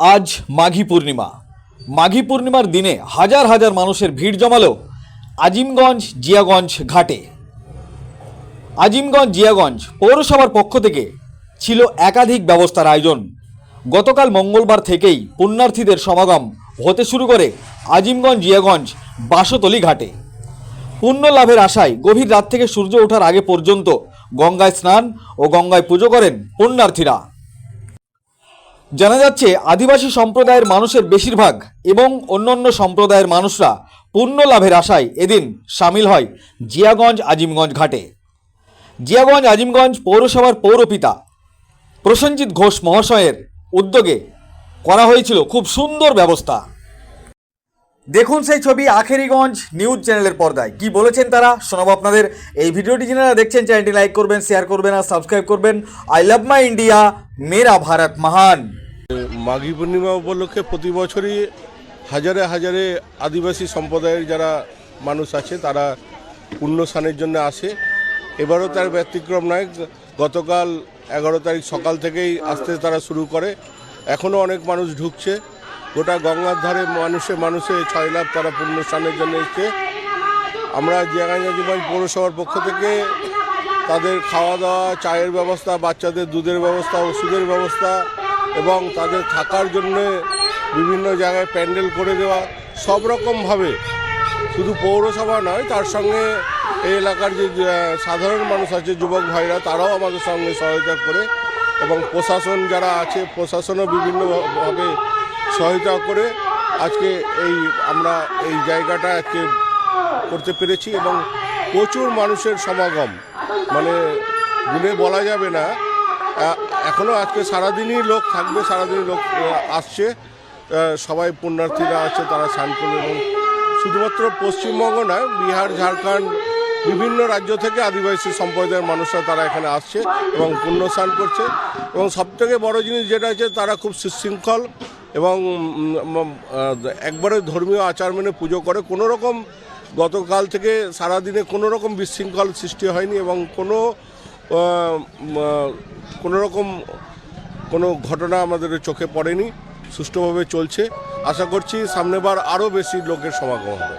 আজ মাঘী পূর্ণিমা। মাঘী পূর্ণিমার দিনে হাজার হাজার মানুষের ভিড় জমালো আজিমগঞ্জ জিয়াগঞ্জ ঘাটে। আজিমগঞ্জ জিয়াগঞ্জ পৌরসভার পক্ষ থেকে ছিল একাধিক ব্যবস্থার আয়োজন। গতকাল মঙ্গলবার থেকেই পুণ্যার্থীদের সমাগম হতে শুরু করে আজিমগঞ্জ জিয়াগঞ্জ বাসতলি ঘাটে। পুণ্য লাভের আশায় গভীর রাত থেকে সূর্য ওঠার আগে পর্যন্ত গঙ্গায় স্নান ও গঙ্গায় পুজো করেন পুণ্যার্থীরা। জানা যাচ্ছে, আদিবাসী সম্প্রদায়ের মানুষের বেশিরভাগ এবং অন্যান্য সম্প্রদায়ের মানুষরা পুণ্য লাভের আশায় এদিন সামিল হয় জিয়াগঞ্জ আজিমগঞ্জ ঘাটে। জিয়াগঞ্জ আজিমগঞ্জ পৌরসভার পৌরপিতা প্রসেনজিৎ ঘোষ মহাশয়ের উদ্যোগে করা হয়েছিল খুব সুন্দর ব্যবস্থা। দেখুন সেই ছবি আখেরিগঞ্জ নিউজ চ্যানেলের পর্দায়। কি বলেছেন তারা? শোনাবো আপনাদের। এই ভিডিওটি যারা দেখছেন, চ্যানেলটি লাইক করবেন, শেয়ার করবেন আর সাবস্ক্রাইব করবেন। আই লাভ মাই ইন্ডিয়া, মেরা ভারত মহান। মাঘী পূর্ণিমা উপলক্ষে প্রতি বছরই হাজারে হাজারে আদিবাসী সম্প্রদায়ের যারা মানুষ আছে, তারা পুণ্যস্নানের জন্য আসে। এবারও তার ব্যতিক্রম নয়, গতকাল এগারো তারিখ সকাল থেকেই আসতে তারা শুরু করে। এখনও অনেক মানুষ ঢুকছে। গোটা গঙ্গার ধারে মানুষে মানুষে ছয় লাভ তারা পুণ্যস্নানের জন্য এসছে। আমরা জিয়াগঞ্জ জীবন পৌরসভার পক্ষ থেকে তাদের খাওয়া দাওয়া, চায়ের ব্যবস্থা, বাচ্চাদের দুধের ব্যবস্থা, ওষুধের ব্যবস্থা এবং তাদের থাকার জন্য বিভিন্ন জায়গায় প্যান্ডেল করে দেওয়া, সব রকমভাবে শুধু পৌরসভা নয়, তার সঙ্গে এই এলাকার যে সাধারণ মানুষ আছে, যুবক ভাইরা, তারাও আমাদের সঙ্গে সহায়তা করে এবং প্রশাসন যারা আছে, প্রশাসনও বিভিন্নভাবে সহায়তা করে আজকে এই আমরা এই জায়গাটা আজকে করতে পেরেছি এবং প্রচুর মানুষের সমাগম। মানে গুনে বলা যাবে না আহ, এখনও আজকে সারাদিনই লোক থাকবে সারাদিনই লোক আসছে। সবাই পুণ্যার্থীরা আছে তারা স্নান করবে এবং শুধুমাত্র পশ্চিমবঙ্গ নয় বিহার ঝাড়খণ্ড বিভিন্ন রাজ্য থেকে আদিবাসী সম্প্রদায়ের মানুষরা তারা এখানে আসছে এবং পুণ্য স্নান করছে। এবং সবথেকে বড় জিনিস যেটা আছে তারা খুব সুশৃঙ্খল এবং একবারে ধর্মীয় আচার মেনে পুজো করে। কোনো রকম গতকাল থেকে সারাদিনে কোনো রকম বিশৃঙ্খল সৃষ্টি হয়নি এবং কোনো কোনো রকম কোনো ঘটনা আমাদের চোখে পড়েনি, সুষ্ঠুভাবে চলছে। আশা করছি সামনেবার আরও বেশি লোকের সমাগম হবে।